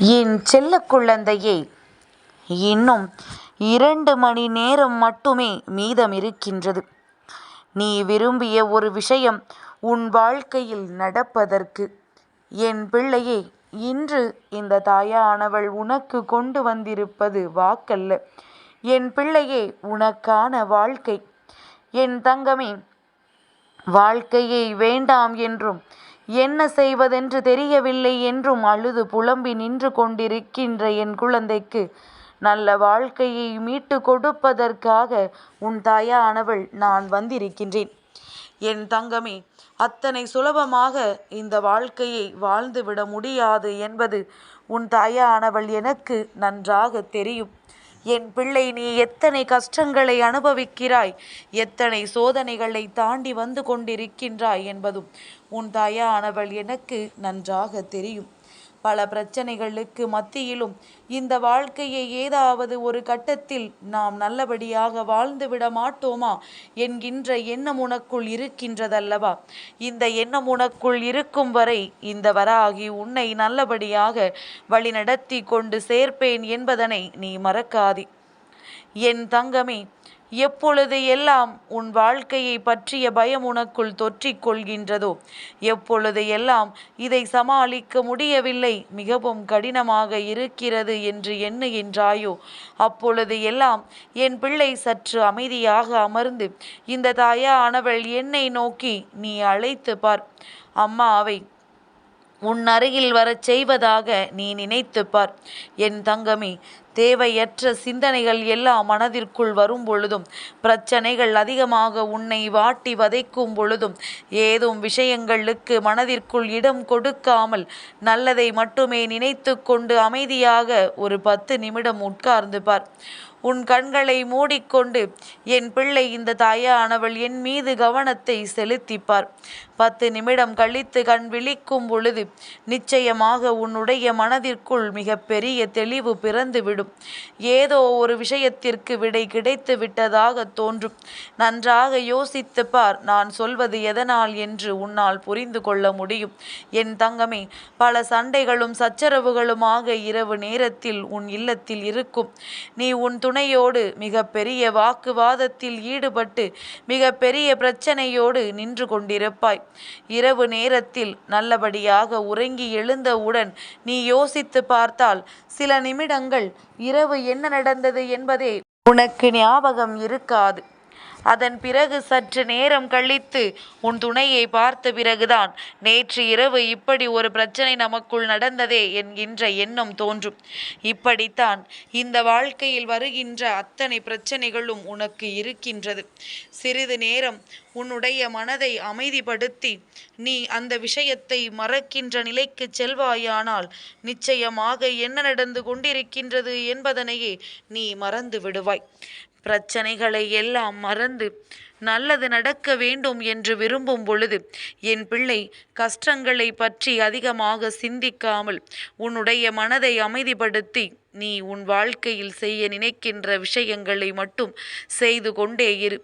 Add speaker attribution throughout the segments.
Speaker 1: என் செல்ல குழந்தையே இன்னும் இரண்டு மணி நேரம் மட்டுமே மீதமிருக்கின்றது நீ விரும்பிய ஒரு விஷயம் உன் வாழ்க்கையில் நடப்பதற்கு. என் பிள்ளையே இன்று இந்த தாயானவள் உனக்கு கொண்டு வந்திருப்பது வாக்கல்ல. என் பிள்ளையே உனக்கான வாழ்க்கை. என் தங்கமே வாழ்க்கையை வேண்டாம் என்றும் என்ன செய்வதென்று தெரியவில்லை என்றும் அழுது புலம்பி நின்று கொண்டிருக்கின்ற என் குழந்தைக்கு. நல்ல வாழ்க்கையை மீட்டு கொடுப்பதற்காக உன் தாயானவள் நான் வந்திருக்கின்றேன். என் தங்கமே அத்தனை சுலபமாக இந்த வாழ்க்கையை வாழ்ந்துவிட முடியாது என்பது உன் தாயானவள் எனக்கு நன்றாக தெரியும். என் பிள்ளை நீ எத்தனை கஷ்டங்களை அனுபவிக்கிறாய்? எத்தனை சோதனைகளை தாண்டி வந்து கொண்டிருக்கின்றாய் என்பதும் உன் தாயானவள் எனக்கு நன்றாக தெரியும். பல பிரச்சனைகளுக்கு மத்தியிலும் இந்த வாழ்க்கையை ஏதாவது ஒரு கட்டத்தில் நாம் நல்லபடியாக வாழ்ந்துவிட மாட்டோமா? என்கின்ற எண்ணம் உனக்குள் இருக்கின்றதல்லவா? இந்த எண்ணம் உனக்குள் இருக்கும் வரை இந்த வராகி உன்னை நல்லபடியாக வழிநடத்தி கொண்டு சேர்ப்பேன் என்பதனை நீ மறக்காதே. என் தங்கமே எப்பொழுது எல்லாம் உன் வாழ்க்கையை பற்றிய பயம் உனக்குள் தொற்றிக் கொள்கின்றதோ? எப்பொழுது எல்லாம் இதை சமாளிக்க முடியவில்லை மிகவும் கடினமாக இருக்கிறது என்று எண்ணுகின்றாயோ அப்பொழுது எல்லாம் என் பிள்ளை சற்று அமைதியாக அமர்ந்து இந்த தாயானவள் என்னை நோக்கி நீ அழைத்து பார். அம்மாவை உன் அருகில் வரச் செய்வதாக நீ நினைத்து பார் என் தங்கமே தேவையற்ற சிந்தனைகள் எல்லாம் மனதிற்குள் வரும் பொழுதும் பிரச்சனைகள் அதிகமாக உன்னை வாட்டி வதைக்கும் பொழுதும் ஏதும் விஷயங்களுக்கு மனதிற்குள் இடம் கொடுக்காமல் நல்லதை மட்டுமே நினைத்து கொண்டு அமைதியாக ஒரு பத்து நிமிடம் உட்கார்ந்து பார். உன் கண்களை மூடிக்கொண்டு என் பிள்ளை இந்த தாயானவள் என் மீது கவனத்தை செலுத்திப்பார். பத்து நிமிடம் கழித்து கண் விழிக்கும் பொழுது நிச்சயமாக உன்னுடைய மனதிற்குள் மிக பெரிய தெளிவு பிறந்துவிடும். ஏதோ ஒரு விஷயத்திற்கு விடை கிடைத்து விட்டதாக தோன்றும். நன்றாக யோசித்து பார் நான் சொல்வது எதனால் என்று உன்னால் புரிந்து கொள்ள முடியும். என் தங்கமே பல சண்டைகளும் சச்சரவுகளுமாக இரவு நேரத்தில் உன் இல்லத்தில் இருக்கும். நீ உன் துணையோடு மிக பெரிய வாக்குவாதத்தில் ஈடுபட்டு மிக பெரிய பிரச்சனையோடு நின்று கொண்டிருப்பாய். இரவு நேரத்தில் நல்லபடியாக உறங்கி எழுந்தவுடன் நீ யோசித்து பார்த்தால் சில நிமிடங்கள் இரவு என்ன நடந்தது என்பதே உனக்கு ஞாபகம் இருக்காது. அதன் பிறகு சற்று நேரம் கழித்து உன் துணையை பார்த்த பிறகுதான் நேற்று இரவு இப்படி ஒரு பிரச்சனை நமக்குள் நடந்ததே என்கின்ற எண்ணம் தோன்றும். இப்படித்தான் இந்த வாழ்க்கையில் வருகின்ற அத்தனை பிரச்சனைகளும் உனக்கு இருக்கின்றது. சிறிது நேரம் உன்னுடைய மனதை அமைதிப்படுத்தி நீ அந்த விஷயத்தை மறக்கின்ற நிலைக்கு செல்வாயானால் நிச்சயமாக என்ன நடந்து கொண்டிருக்கின்றது என்பதனையே நீ மறந்து விடுவாய். பிரச்சனைகளை எல்லாம் மறந்து நல்லது நடக்க வேண்டும் என்று விரும்பும் பொழுது என் பிள்ளை கஷ்டங்களை பற்றி அதிகமாக சிந்திக்காமல் உன்னுடைய மனதை அமைதிப்படுத்தி நீ உன் வாழ்க்கையில் செய்ய நினைக்கின்ற விஷயங்களை மட்டும் செய்து கொண்டே இரு.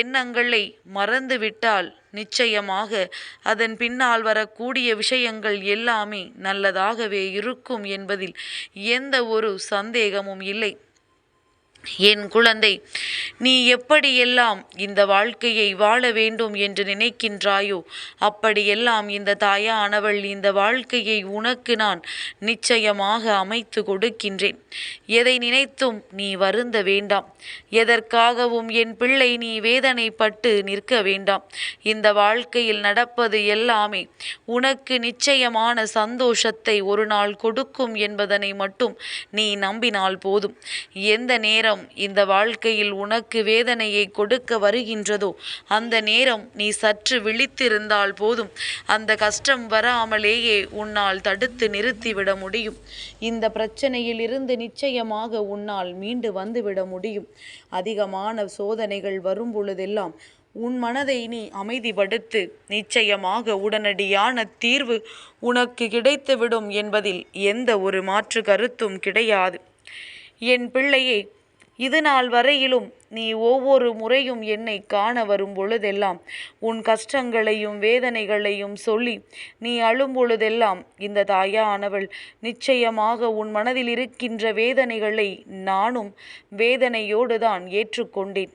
Speaker 1: எண்ணங்களை மறந்துவிட்டால் நிச்சயமாக அதன் பின்னால் வரக்கூடிய விஷயங்கள் எல்லாமே நல்லதாகவே இருக்கும் என்பதில் எந்த ஒரு சந்தேகமும் இல்லை. என் குழந்தை நீ எப்படியெல்லாம் இந்த வாழ்க்கையை வாழ வேண்டும் என்று நினைக்கின்றாயோ அப்படியெல்லாம் இந்த தாயானவள் இந்த வாழ்க்கையை உனக்கு நான் நிச்சயமாக அமைத்து கொடுக்கின்றேன். எதை நினைத்தும் நீ வருந்த வேண்டாம். எதற்காகவும் என் பிள்ளை நீ வேதனைப்பட்டு நிற்க வேண்டாம். இந்த வாழ்க்கையில் நடப்பது எல்லாமே உனக்கு நிச்சயமான சந்தோஷத்தை ஒரு நாள் கொடுக்கும் என்பதனை மட்டும் நீ நம்பினால் போதும். எந்த நேரம் நேரம் இந்த வாழ்க்கையில் உனக்கு வேதனையை கொடுக்க வருகின்றதோ அந்த நேரம் நீ சற்று விழித்திருந்தால் போதும். அந்த கஷ்டம் வராமலேயே உன்னால் தடுத்து நிறுத்திவிட முடியும். இந்த பிரச்சனையில் இருந்து நிச்சயமாக உன்னால் மீண்டு வந்துவிட முடியும். அதிகமான சோதனைகள் வரும் பொழுதெல்லாம் உன் மனதை நீ அமைதிப்படுத்து. நிச்சயமாக உடனடியான தீர்வு உனக்கு கிடைத்துவிடும் என்பதில் எந்த ஒரு மாற்று கருத்தும் கிடையாது. என் பிள்ளையை இது நாள் வரையிலும் நீ ஒவ்வொரு முறையும் என்னை காண வரும் பொழுதெல்லாம் உன் கஷ்டங்களையும் வேதனைகளையும் சொல்லி நீ அழும் பொழுதெல்லாம் இந்த தாயானவள் நிச்சயமாக உன் மனதில் இருக்கின்ற வேதனைகளை நானும் வேதனையோடு தான் ஏற்றுக்கொண்டேன்.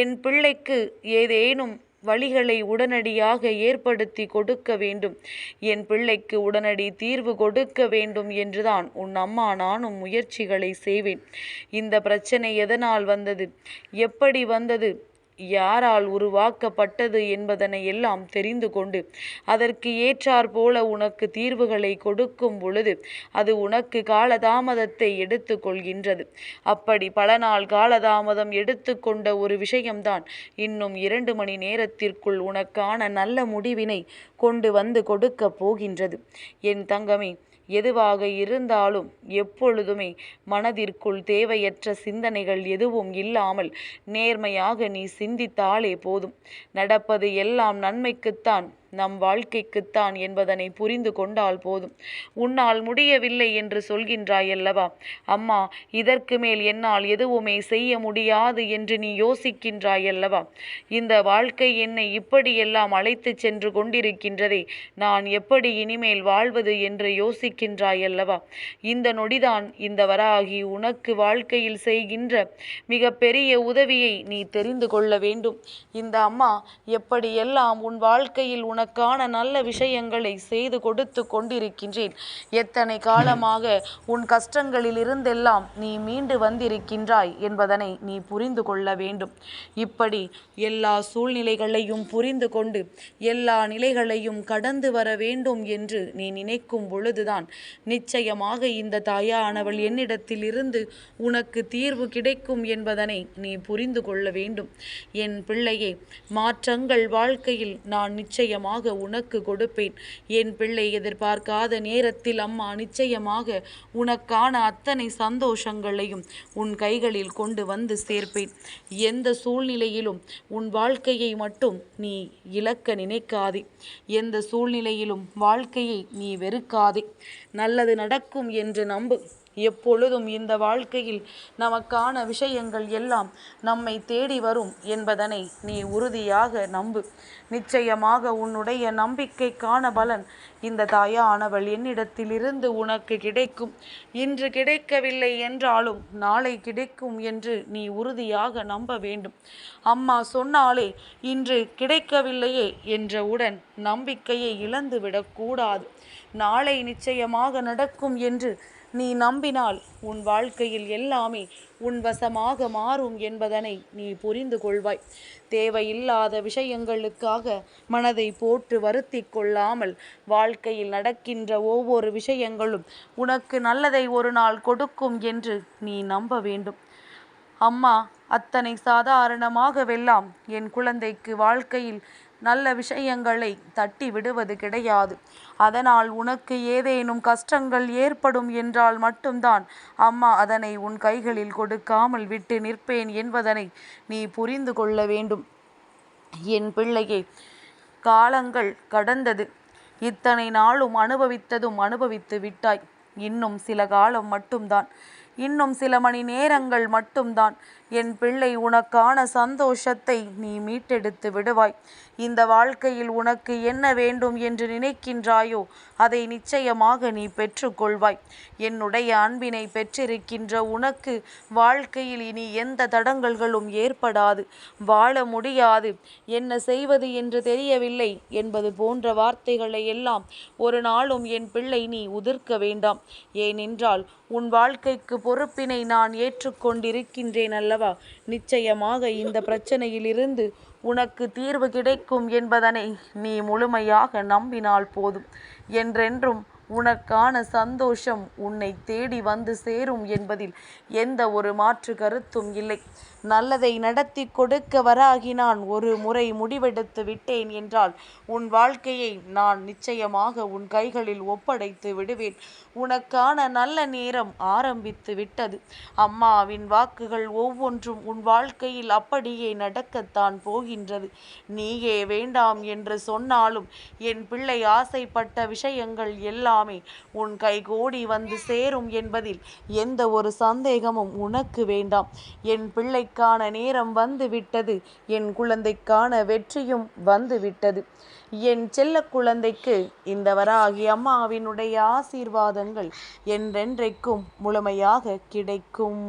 Speaker 1: என் பிள்ளைக்கு ஏதேனும் வழிகளை உடனடியாக ஏற்படுத்தி கொடுக்க வேண்டும். என் பிள்ளைக்கு உடனடி தீர்வு கொடுக்க வேண்டும் என்றுதான் உன் அம்மா நானும் முயற்சிகளை செய்வேன். இந்த பிரச்சனை எதனால் வந்தது? எப்படி வந்தது? யாரால் உருவாக்கப்பட்டது என்பதனை எல்லாம் தெரிந்து கொண்டு அதற்கு ஏற்றாற் போல உனக்கு தீர்வுகளை கொடுக்கும் பொழுது அது உனக்கு காலதாமதத்தை எடுத்து கொள்கின்றது. அப்படி பல நாள் காலதாமதம் எடுத்துக்கொண்ட ஒரு விஷயம்தான் இன்னும் இரண்டு மணி நேரத்திற்குள் உனக்கான நல்ல முடிவினை கொண்டு வந்து கொடுக்கப் போகின்றது. என் தங்கமே எதுவாக இருந்தாலும் எப்பொழுதுமே மனதிற்குள் தேவையற்ற சிந்தனைகள் எதுவும் இல்லாமல் நேர்மையாக நீ சிந்தித்தாலே போதும். நடப்பது எல்லாம் நன்மைக்குத்தான். நம் வாழ்க்கைக்குத்தான் என்பதனை புரிந்து கொண்டால் போதும். உன்னால் முடியவில்லை என்று சொல்கின்றாய் அல்லவா அம்மா இதற்கு மேல் என்னால் எதுவுமே செய்ய முடியாது என்று நீ யோசிக்கின்றாய் அல்லவா இந்த வாழ்க்கை என்னை இப்படியெல்லாம் அழைத்து சென்று கொண்டிருக்கின்றதே நான் எப்படி இனிமேல் வாழ்வது என்று யோசிக்கின்றாய் அல்லவா இந்த நொடிதான் இந்த வராகி உனக்கு வாழ்க்கையில் செய்கின்ற மிக பெரிய உதவியை நீ தெரிந்து கொள்ள வேண்டும். இந்த அம்மா எப்படியெல்லாம் உன் வாழ்க்கையில் உனக்கு உனக்கான நல்ல விஷயங்களை செய்து கொடுத்து கொண்டிருக்கின்றேன். எத்தனை காலமாக உன் கஷ்டங்களில் இருந்தெல்லாம் நீ மீண்டு வந்திருக்கின்றாய் என்பதனை நீ புரிந்து கொள்ள வேண்டும். இப்படி எல்லா சூழ்நிலைகளையும் புரிந்து கொண்டு எல்லா நிலைகளையும் கடந்து வர வேண்டும் என்று நீ நினைக்கும் பொழுதுதான் நிச்சயமாக இந்த தாயானவள் என்னிடத்தில் இருந்து உனக்கு தீர்வு கிடைக்கும் என்பதனை நீ புரிந்து கொள்ள வேண்டும். என் பிள்ளையே மாற்றங்கள் வாழ்க்கையில் நான் நிச்சயமாக நிச்சயமாக உனக்கு கொடுப்பேன். என் பிள்ளை எதிர்பார்க்காத நேரத்தில் அம்மா நிச்சயமாக உனக்கான அத்தனை சந்தோஷங்களையும் உன் கைகளில் கொண்டு வந்து சேர்ப்பேன். எந்த சூழ்நிலையிலும் உன் வாழ்க்கையை மட்டும் நீ இழக்க நினைக்காதே. எந்த சூழ்நிலையிலும் வாழ்க்கையை நீ வெறுக்காதே. நல்லது நடக்கும் என்று நம்பு. எப்பொழுதும் இந்த வாழ்க்கையில் நமக்கான விஷயங்கள் எல்லாம் நம்மை தேடி வரும் என்பதனை நீ உறுதியாக நம்பு. நிச்சயமாக உன்னுடைய நம்பிக்கைக்கான பலன் இந்த தாயானவள் என்னிடத்திலிருந்து உனக்கு கிடைக்கும். இன்று கிடைக்கவில்லை என்றாலும் நாளை கிடைக்கும் என்று நீ உறுதியாக நம்ப வேண்டும். அம்மா சொன்னாலே இன்று கிடைக்கவில்லையே என்றவுடன் நம்பிக்கையை இழந்துவிடக்கூடாது. நாளை நிச்சயமாக நடக்கும் என்று நீ நம்பினால் உன் வாழ்க்கையில் எல்லாமே உன் வசமாக மாறும் என்பதனை நீ புரிந்து கொள்வாய். தேவையில்லாத விஷயங்களுக்காக மனதை போட்டு வருத்தி கொள்ளாமல் வாழ்க்கையில் நடக்கின்ற ஒவ்வொரு விஷயங்களும் உனக்கு நல்லதை ஒரு நாள் கொடுக்கும் என்று நீ நம்ப வேண்டும். அம்மா அத்தனை சாதாரணமாகவெல்லாம் என் குழந்தைக்கு வாழ்க்கையில் நல்ல விஷயங்களை தட்டி விடுவது கிடையாது. அதனால் உனக்கு ஏதேனும் கஷ்டங்கள் ஏற்படும் என்றால் மட்டும்தான் அம்மா அதனை உன் கைகளில் கொடுக்காமல் விட்டு நிற்பேன் என்பதனை நீ புரிந்து கொள்ள வேண்டும். என் பிள்ளையே காலங்கள் கடந்தது. இத்தனை நாளும் அனுபவித்ததும் அனுபவித்து விட்டாய். இன்னும் சில காலம் மட்டும்தான். இன்னும் சில மணி நேரங்கள் மட்டும்தான். என் பிள்ளை உனக்கான சந்தோஷத்தை நீ மீட்டெடுத்து விடுவாய். இந்த வாழ்க்கையில் உனக்கு என்ன வேண்டும் என்று நினைக்கின்றாயோ அதை நிச்சயமாக நீ பெற்றுக்கொள்வாய். என்னுடைய அன்பினை பெற்றிருக்கின்ற உனக்கு வாழ்க்கையில் இனி எந்த தடங்கல்களும் ஏற்படாது. வாழ முடியாது. என்ன செய்வது என்று தெரியவில்லை என்பது போன்ற வார்த்தைகளை எல்லாம் ஒரு நாளும் என் பிள்ளை நீ உதிர்க்க வேண்டாம். ஏனென்றால் உன் வாழ்க்கைக்கு பொறுப்பினை நான் ஏற்றுக்கொண்டிருக்கின்றேன் அல்லவா? நிச்சயமாக இந்த பிரச்சனையிலிருந்து உனக்கு தீர்வு கிடைக்கும் என்பதனை நீ முழுமையாக நம்பினால் போதும். என்றென்றும் உனக்கான சந்தோஷம் உன்னை தேடி வந்து சேரும் என்பதில் எந்த ஒரு மாற்று கருத்தும் இல்லை. நல்லதை நடத்தி கொடுக்க வராகி நான் ஒரு முறை முடிவெடுத்து விட்டேன் என்றால் உன் வாழ்க்கையை நான் நிச்சயமாக உன் கைகளில் ஒப்படைத்து விடுவேன். உனக்கான நல்ல நேரம் ஆரம்பித்து விட்டது. அம்மாவின் வாக்குகள் ஒவ்வொன்றும் உன் வாழ்க்கையில் அப்படியே நடக்கத்தான் போகின்றது. நீயே வேண்டாம் என்று சொன்னாலும் என் பிள்ளை ஆசைப்பட்ட விஷயங்கள் எல்லாம் எல்லாமே உன் கைகோடி வந்து சேரும் என்பதில் எந்த ஒரு சந்தேகமும் உனக்கு வேண்டாம். என் பிள்ளைக்கான நேரம் வந்து விட்டது என் குழந்தைக்கான வெற்றியும் வந்து விட்டது. என் செல்ல குழந்தைக்கு இந்த வராகி அம்மாவினுடைய ஆசீர்வாதங்கள் என்றென்றைக்கும் முழுமையாக கிடைக்கும்.